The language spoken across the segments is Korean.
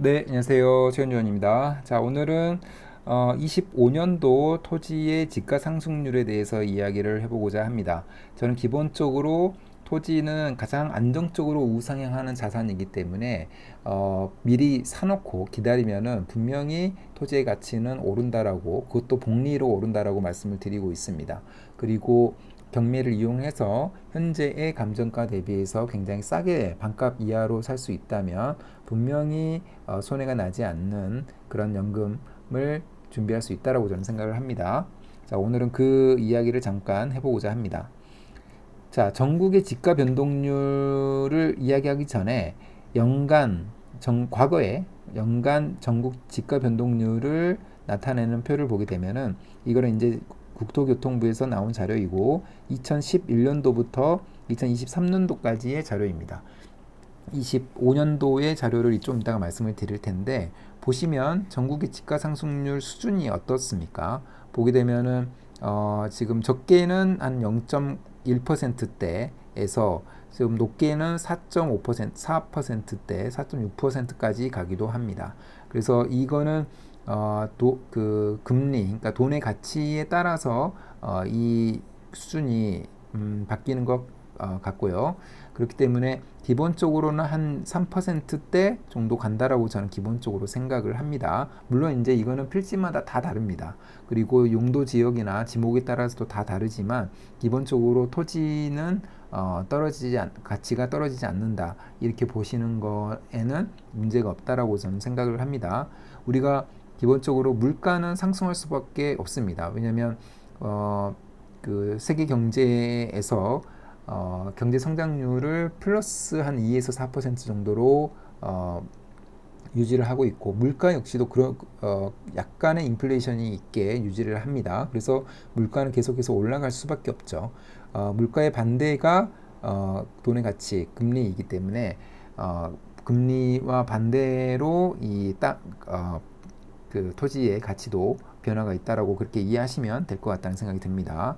네, 안녕하세요. 최현주원입니다. 자, 오늘은 어, 25년도 토지의 지가 상승률에 대해서 이야기를 해보고자 합니다. 저는 기본적으로 토지는 가장 안정적으로 우상향하는 자산이기 때문에 어, 미리 사놓고 기다리면은 분명히 토지의 가치는 오른다라고 그것도 복리로 오른다라고 말씀을 드리고 있습니다. 그리고 경매를 이용해서 현재의 감정가 대비해서 굉장히 싸게 반값 이하로 살 수 있다면 분명히 어, 손해가 나지 않는 그런 연금을 준비할 수 있다라고 저는 생각을 합니다. 자, 오늘은 그 이야기를 잠깐 해보고자 합니다. 자, 전국의 지가 변동률을 이야기하기 전에 연간 정, 과거에 연간 전국 지가 변동률을 나타내는 표를 보게 되면은 이거는 이제 국토교통부에서 나온 자료이고 2011년도부터 2023년도까지의 자료입니다. 25년도의 자료를 좀 이따가 말씀을 드릴 텐데 보시면 전국의 지가 상승률 수준이 어떻습니까? 보게 되면은 어, 지금 적게는 한 0.1%대에서 지금 높게는 4.5% 4%대 4.6%까지 가기도 합니다. 그래서 이거는 어, 도, 그 금리, 그러니까 돈의 가치에 따라서 어, 이 수준이 음, 바뀌는 것 어, 같고요. 그렇기 때문에 기본적으로는 한 3%대 정도 간다라고 저는 기본적으로 생각을 합니다. 물론 이제 이거는 필지마다 다 다릅니다. 그리고 용도 지역이나 지목에 따라서도 다 다르지만 기본적으로 토지는 어, 떨어지지 않, 가치가 떨어지지 않는다 이렇게 보시는 거에는 문제가 없다라고 저는 생각을 합니다. 우리가 기본적으로 물가는 상승할 수밖에 없습니다. 왜냐하면 어, 그 세계 경제에서 어, 경제 성장률을 플러스 한 2에서 4% 정도로 어, 유지를 하고 있고 물가 역시도 그런 어, 약간의 인플레이션이 있게 유지를 합니다. 그래서 물가는 계속해서 올라갈 수밖에 없죠. 어, 물가의 반대가 어, 돈의 가치, 금리이기 때문에 어, 금리와 반대로 이 딱 어, 그 토지의 가치도 변화가 있다라고 그렇게 이해하시면 될 것 같다는 생각이 듭니다.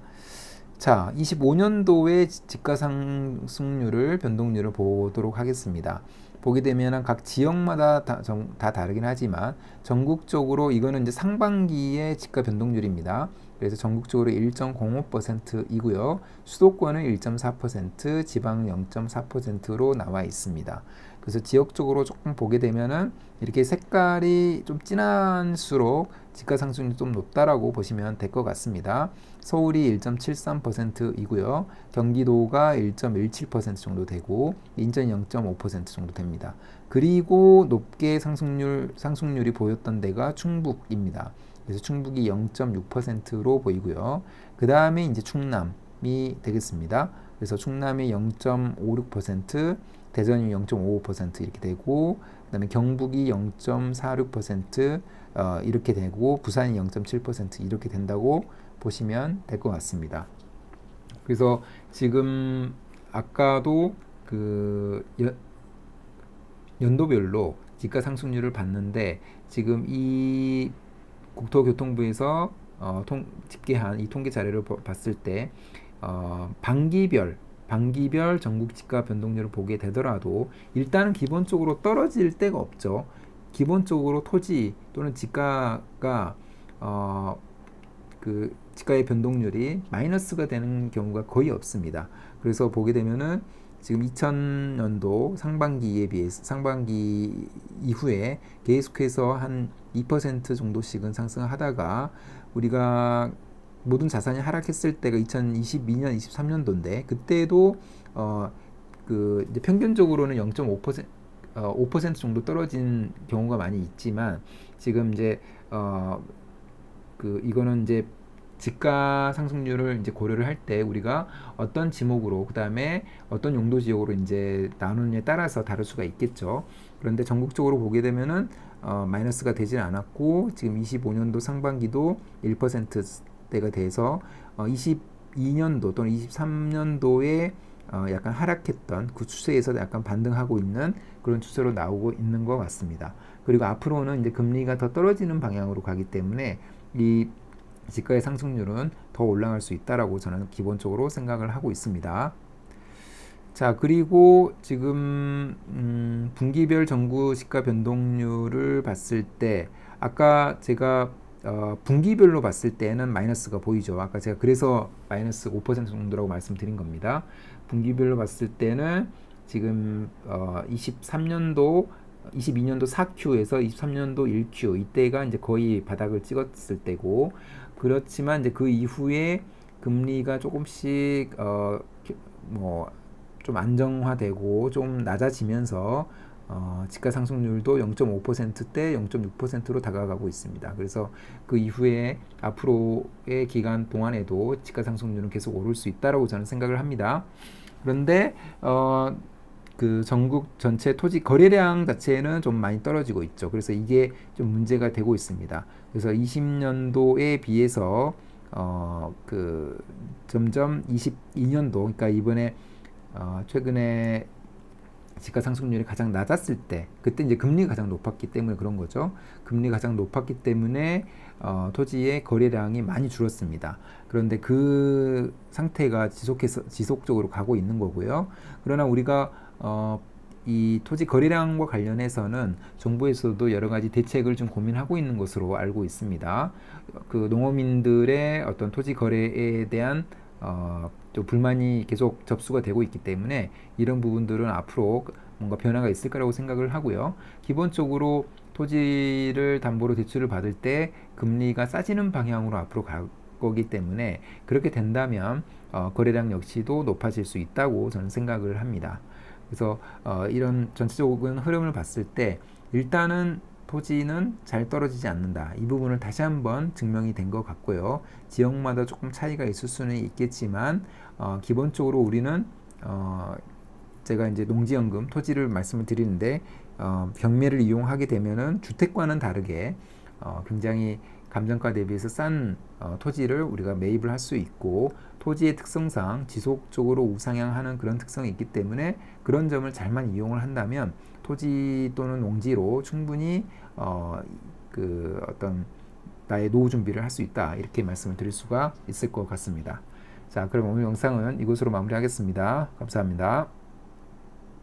자, 25년도의 집가 상승률을 변동률을 보도록 하겠습니다. 보게 되면 각 지역마다 다, 정, 다 다르긴 하지만 전국적으로 이거는 이제 상반기의 집가 변동률입니다. 그래서 전국적으로 1.05%이고요. 수도권은 1.4%, 지방 0.4%로 나와 있습니다. 그래서 지역적으로 조금 보게 되면은 이렇게 색깔이 좀 진할수록 집가 상승률이 좀 높다라고 보시면 될 것 같습니다. 서울이 1.73%이고요. 경기도가 1.17% 정도 되고 인천이 0.5% 정도 됩니다. 그리고 높게 상승률 상승률이 보였던 데가 충북입니다. 그래서 충북이 0.6%로 보이고요. 그 다음에 이제 충남이 되겠습니다. 그래서 충남이 0.56%, 대전이 0.55% 이렇게 되고, 그다음에 경북이 0.46% 어, 이렇게 되고, 부산이 0.7% 이렇게 된다고 보시면 될 것 같습니다. 그래서 지금 아까도 그 연, 연도별로 집가 상승률을 봤는데 지금 이 국토교통부에서 어, 통, 집계한 이 통계 자료를 봤을 때 어, 반기별 반기별 전국 집가 변동률을 보게 되더라도 일단은 기본적으로 떨어질 데가 없죠. 기본적으로 토지 또는 집가가 어, 그 집가의 변동률이 마이너스가 되는 경우가 거의 없습니다. 그래서 보게 되면은 지금 2000년도 상반기에 비해서 상반기 이후에 계속해서 한 2% 정도씩은 상승하다가 우리가 모든 자산이 하락했을 때가 2022년, 23년도인데 그때도 어그 이제 평균적으로는 0.5% 어, 5% 정도 떨어진 경우가 많이 있지만 지금 이제 어 그 이거는 이제 집가 상승률을 이제 고려를 할 때 우리가 어떤 지목으로 그다음에 어떤 용도 지역으로 이제 나누느냐에 따라서 다를 수가 있겠죠. 그런데 전국적으로 보게 되면은 어, 마이너스가 되질 않았고 지금 25년도 상반기도 1% 대가 돼서 어, 22년도 또는 23년도에 어, 약간 하락했던 그 추세에서 약간 반등하고 있는 그런 추세로 나오고 있는 것 같습니다. 그리고 앞으로는 이제 금리가 더 떨어지는 방향으로 가기 때문에 이 지가의 상승률은 더 올라갈 수 있다라고 저는 기본적으로 생각을 하고 있습니다. 자, 그리고 지금 음, 분기별 정부 시가 변동률을 봤을 때 아까 제가 어, 분기별로 봤을 때는 마이너스가 보이죠. 아까 제가 그래서 마이너스 5% 정도라고 말씀드린 겁니다. 분기별로 봤을 때는 지금 어, 23년도 22년도 4Q에서 23년도 1Q 이때가 이제 거의 바닥을 찍었을 때고 그렇지만 이제 그 이후에 금리가 조금씩 어 뭐 좀 안정화되고 좀 낮아지면서 어, 지가 상승률도 0.5%대 0.6%로 다가가고 있습니다. 그래서 그 이후에 앞으로의 기간 동안에도 지가 상승률은 계속 오를 수 있다라고 저는 생각을 합니다. 그런데 어, 그 전국 전체 토지 거래량 자체는 좀 많이 떨어지고 있죠. 그래서 이게 좀 문제가 되고 있습니다. 그래서 20년도에 비해서 어, 그 점점 22년도 그러니까 이번에 어, 최근에 지가 상승률이 가장 낮았을 때 그때 이제 금리가 가장 높았기 때문에 그런 거죠. 금리가 가장 높았기 때문에 어, 토지의 거래량이 많이 줄었습니다. 그런데 그 상태가 지속해서 지속적으로 가고 있는 거고요. 그러나 우리가 어, 이 토지 거래량과 관련해서는 정부에서도 여러 가지 대책을 좀 고민하고 있는 것으로 알고 있습니다. 그 농어민들의 어떤 토지 거래에 대한 어, 또 불만이 계속 접수가 되고 있기 때문에 이런 부분들은 앞으로 뭔가 변화가 있을 거라고 생각을 하고요. 기본적으로 토지를 담보로 대출을 받을 때 금리가 싸지는 방향으로 앞으로 갈 거기 때문에 그렇게 된다면 어, 거래량 역시도 높아질 수 있다고 저는 생각을 합니다. 그래서 어, 이런 전체적인 흐름을 봤을 때 일단은 토지는 잘 떨어지지 않는다. 이 부분을 다시 한번 증명이 된 것 같고요. 지역마다 조금 차이가 있을 수는 있겠지만 어, 기본적으로 우리는 어, 제가 이제 농지연금 토지를 말씀을 드리는데 어, 경매를 이용하게 되면은 주택과는 다르게 어, 굉장히 감정가 대비해서 싼 어, 토지를 우리가 매입을 할 수 있고 토지의 특성상 지속적으로 우상향하는 그런 특성이 있기 때문에 그런 점을 잘만 이용을 한다면 토지 또는 농지로 충분히 어, 그 어떤 나의 노후 준비를 할 수 있다 이렇게 말씀을 드릴 수가 있을 것 같습니다. 자, 그럼 오늘 영상은 이것으로 마무리하겠습니다. 감사합니다.